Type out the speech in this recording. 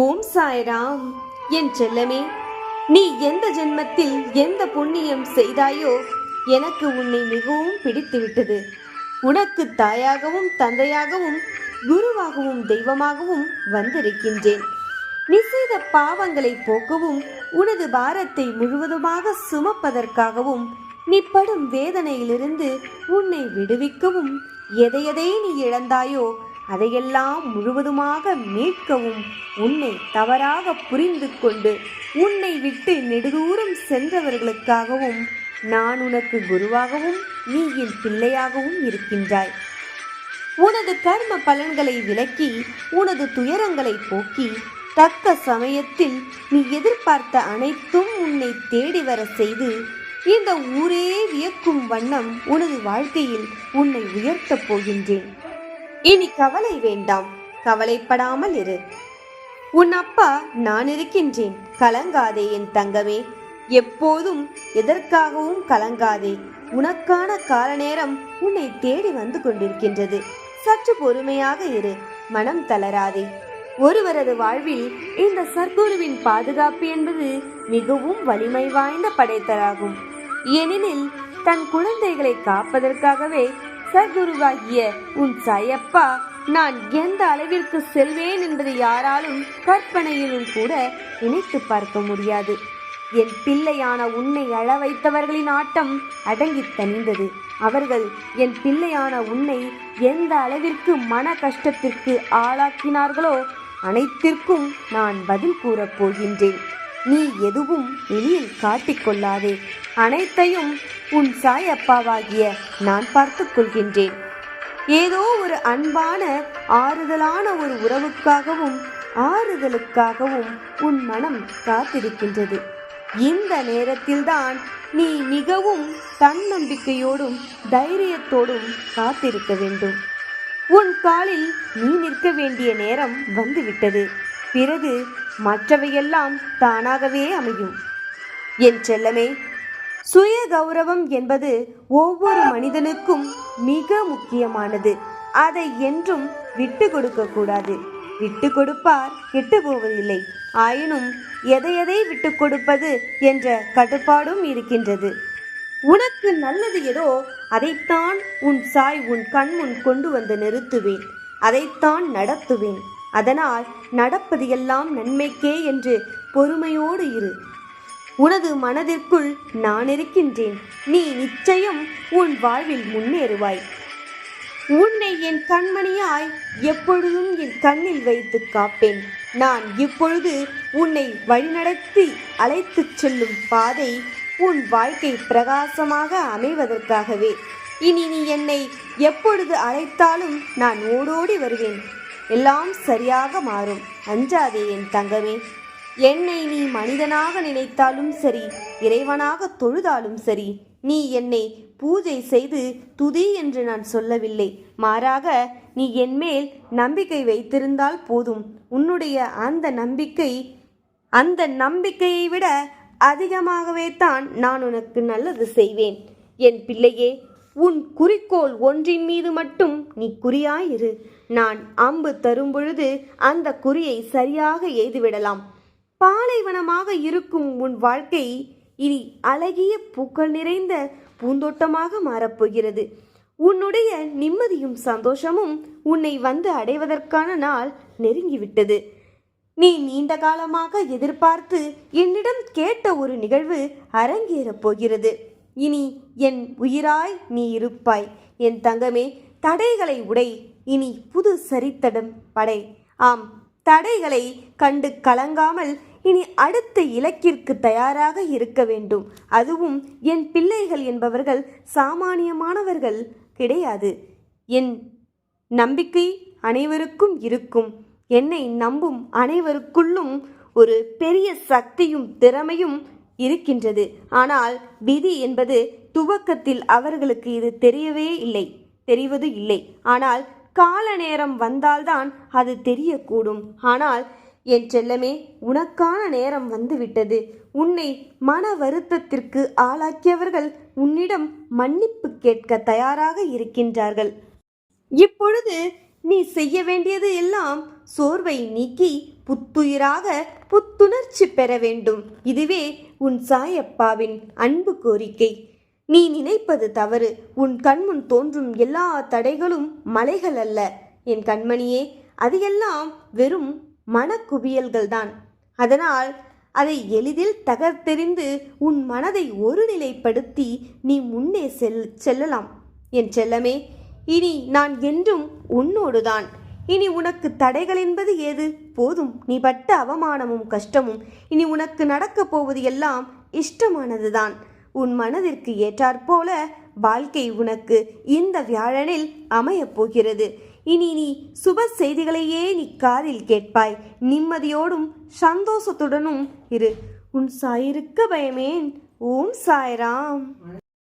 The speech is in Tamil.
ஓம் சாய்ராம். என் செல்லமே நீ எந்த ஜென்மத்தில் எந்த புண்ணியம் செய்தாயோ எனக்கு உன்னை மிகவும் பிடித்துவிட்டது. உனக்கு தாயாகவும் தந்தையாகவும் குருவாகவும் தெய்வமாகவும் வந்திருக்கின்றேன். நீ செய்த பாவங்களை போக்கவும் உனது பாரத்தை முழுவதுமாக சுமப்பதற்காகவும் நீ படும் வேதனையிலிருந்து உன்னை விடுவிக்கவும் எதையெதை நீ இழந்தாயோ அதையெல்லாம் முழுவதுமாக மீட்கவும் உன்னை தவறாக புரிந்து கொண்டு உன்னை விட்டு நெடுதூரம் சென்றவர்களுக்காகவும் நான் உனக்கு குருவாகவும் நீ என் பிள்ளையாகவும் இருக்கின்றாய். உனது கர்ம பலன்களை விலக்கி உனது துயரங்களை போக்கி தக்க சமயத்தில் நீ எதிர்பார்த்த அனைத்தும் உன்னை தேடி வர செய்து இந்த ஊரே வியக்கும் வண்ணம் உனது வாழ்க்கையில் உன்னை உயர்த்தப் போகின்றேன். இனி கவலை வேண்டாம். கவலைப்படாமல் இரு. உன் அப்பா நான் இருக்கின்றேன். கலங்காதே என் தங்கமே. எப்போதும் எதற்காகவும் கலங்காதே. உனக்கான கால நேரம் உன்னை தேடி வந்து கொண்டிருக்கின்றது. சற்று பொறுமையாக இரு. மனம் தளராதே. ஒருவரது வாழ்வில் இந்த சர்க்குருவின் பாதுகாப்பு என்பது மிகவும் வலிமை வாய்ந்த படைத்தலாகும். ஏனெனில் தன் குழந்தைகளை காப்பதற்காகவே சர்க்குருவாகிய உன் சயப்பா நான் எந்த அளவிற்கு செல்வேன் என்பதை யாராலும் கற்பனையிலும் கூட நினைத்து பார்க்க முடியாது. என் பிள்ளையான உன்னை அழ வைத்தவர்களின் ஆட்டம் அடங்கித் தணிந்தது. அவர்கள் என் பிள்ளையான உன்னை எந்த அளவிற்கு மன கஷ்டத்திற்கு ஆளாக்கினார்களோ அனைத்திற்கும் நான் பதில் கூறப் போகின்றேன். நீ எதுவும் வெளியில் காட்டிக்கொள்ளாதே அனைத்தையும் உன் சாய் அப்பாவாகிய நான் பார்த்து கொள்கின்றேன். ஏதோ ஒரு அன்பான ஆறுதலான ஒரு உறவுக்காகவும் ஆறுதலுக்காகவும் உன் மனம் காத்திருக்கின்றது. இந்த நேரத்தில்தான் நீ மிகவும் தன்னம்பிக்கையோடும் தைரியத்தோடும் காத்திருக்க வேண்டும். உன் காலில் நீ நிற்க வேண்டிய நேரம் வந்துவிட்டது. பிறகு மற்றவையெல்லாம் தானாகவே அமையும். என் செல்லமே சுய கௌரவம் என்பது ஒவ்வொரு மனிதனுக்கும் மிக முக்கியமானது. அதை என்றும் விட்டு கொடுக்க கூடாது. விட்டு கொடுப்பார் கெட்டு போவதில்லை. ஆயினும் எதை எதை விட்டு கொடுப்பது என்ற கட்டுப்பாடும் இருக்கின்றது. உனக்கு நல்லது ஏதோ அதைத்தான் உன் சாய் உன் கண் முன் கொண்டு வந்து நிறுத்துவேன். அதைத்தான் நடத்துவேன். அதனால் நடப்பது எல்லாம் நன்மைக்கே என்று பொறுமையோடு இரு. உனது மனதிற்குள் நான் இருக்கின்றேன். நீ நிச்சயம் உன் வாழ்வில் முன்னேறுவாய். உன்னை என் கண்மணியாய் எப்பொழுதும் என் கண்ணில் வைத்து காப்பேன். நான் இப்பொழுது உன்னை வழிநடத்தி அழைத்துச் செல்லும் பாதை உன் வாழ்க்கை பிரகாசமாக அமைவதற்காகவே. இனி நீ என்னை எப்பொழுது அழைத்தாலும் நான் ஓடோடி வருவேன். எல்லாம் சரியாக மாறும். அஞ்சாதே என் தங்கமே. என்னை நீ மனிதனாக நினைத்தாலும் சரி இறைவனாக தொழுதாலும் சரி நீ என்னை பூஜை செய்து துதி என்று நான் சொல்லவில்லை. மாறாக நீ என்மேல் நம்பிக்கை வைத்திருந்தால் போதும். உன்னுடைய அந்த நம்பிக்கை அந்த நம்பிக்கையை விட அதிகமாகவே தான் நான் உனக்கு நல்லது செய்வேன். என் பிள்ளையே உன் குறிக்கோள் ஒன்றின் மீது மட்டும் நீ குறியாயிரு. நான் அம்பு தரும் பொழுது அந்த குறியை சரியாக எய்துவிடலாம். பாலைவனமாக இருக்கும் உன் வாழ்க்கை இனி அழகிய பூக்கள் நிறைந்த பூந்தோட்டமாக மாறப்போகிறது. உன்னுடைய நிம்மதியும் சந்தோஷமும் உன்னை வந்து அடைவதற்கான நாள் நெருங்கிவிட்டது. நீ நீண்ட காலமாக எதிர்பார்த்து என்னிடம் கேட்ட ஒரு நிகழ்வு அரங்கேறப் போகிறது. இனி என் உயிராய் நீ இருப்பாய். என் தங்கமே தடைகளை உடை. இனி புது சரித்தடம் படை. ஆம் தடைகளை கண்டு கலங்காமல் இனி அடுத்த இலக்கிற்கு தயாராக இருக்க வேண்டும். அதுவும் என் பிள்ளைகள் என்பவர்கள் சாமானியமானவர்கள் கிடையாது. என் நம்பிக்கை அனைவருக்கும் இருக்கும். என்னை நம்பும் அனைவருக்குள்ளும் ஒரு பெரிய சக்தியும் திறமையும் இருக்கின்றது. ஆனால் விதி என்பது துவக்கத்தில் அவர்களுக்கு இது தெரியவே இல்லை தெரிவது இல்லை. ஆனால் கால நேரம் வந்தால்தான் அது தெரியக்கூடும். ஆனால் என் செல்லமே உனக்கான நேரம் வந்துவிட்டது. உன்னை மன வருத்தத்திற்கு ஆளாக்கியவர்கள் உன்னிடம் மன்னிப்பு கேட்க தயாராக இருக்கின்றார்கள். இப்பொழுது நீ செய்ய வேண்டியது எல்லாம் சோர்வை நீக்கி புத்துயிராக புத்துணர்ச்சி பெற வேண்டும். இதுவே உன் சாயப்பாவின் அன்பு கோரிக்கை. நீ நினைப்பது தவறு. உன் கண்முன் தோன்றும் எல்லா தடைகளும் மலைகள் அல்ல. என் கண்மணியே அது எல்லாம் வெறும் மனக்குவியல்கள்தான் அதனால் அதை எளிதில் தகர்த்தெறிந்து உன் மனதை ஒருநிலைப்படுத்தி நீ முன்னே செல் செல்லலாம். என் செல்லமே இனி நான் என்றும் உன்னோடுதான் இனி உனக்கு தடைகள் என்பது ஏது? போதும். நீ பட்ட அவமானமும் கஷ்டமும். இனி உனக்கு நடக்கப் போவது எல்லாம் இஷ்டமானதுதான் உன் மனதிற்கு ஏற்றாற்போல வாழ்க்கை உனக்கு இந்த வியாழனில் அமையப் போகிறது. இனி நீ சுப செய்திகளையே நீ காதில் கேட்பாய். நிம்மதியோடும் சந்தோஷத்துடனும் இரு. உன் சாயிருக்க பயமேன். ஓம் சாய்ராம்.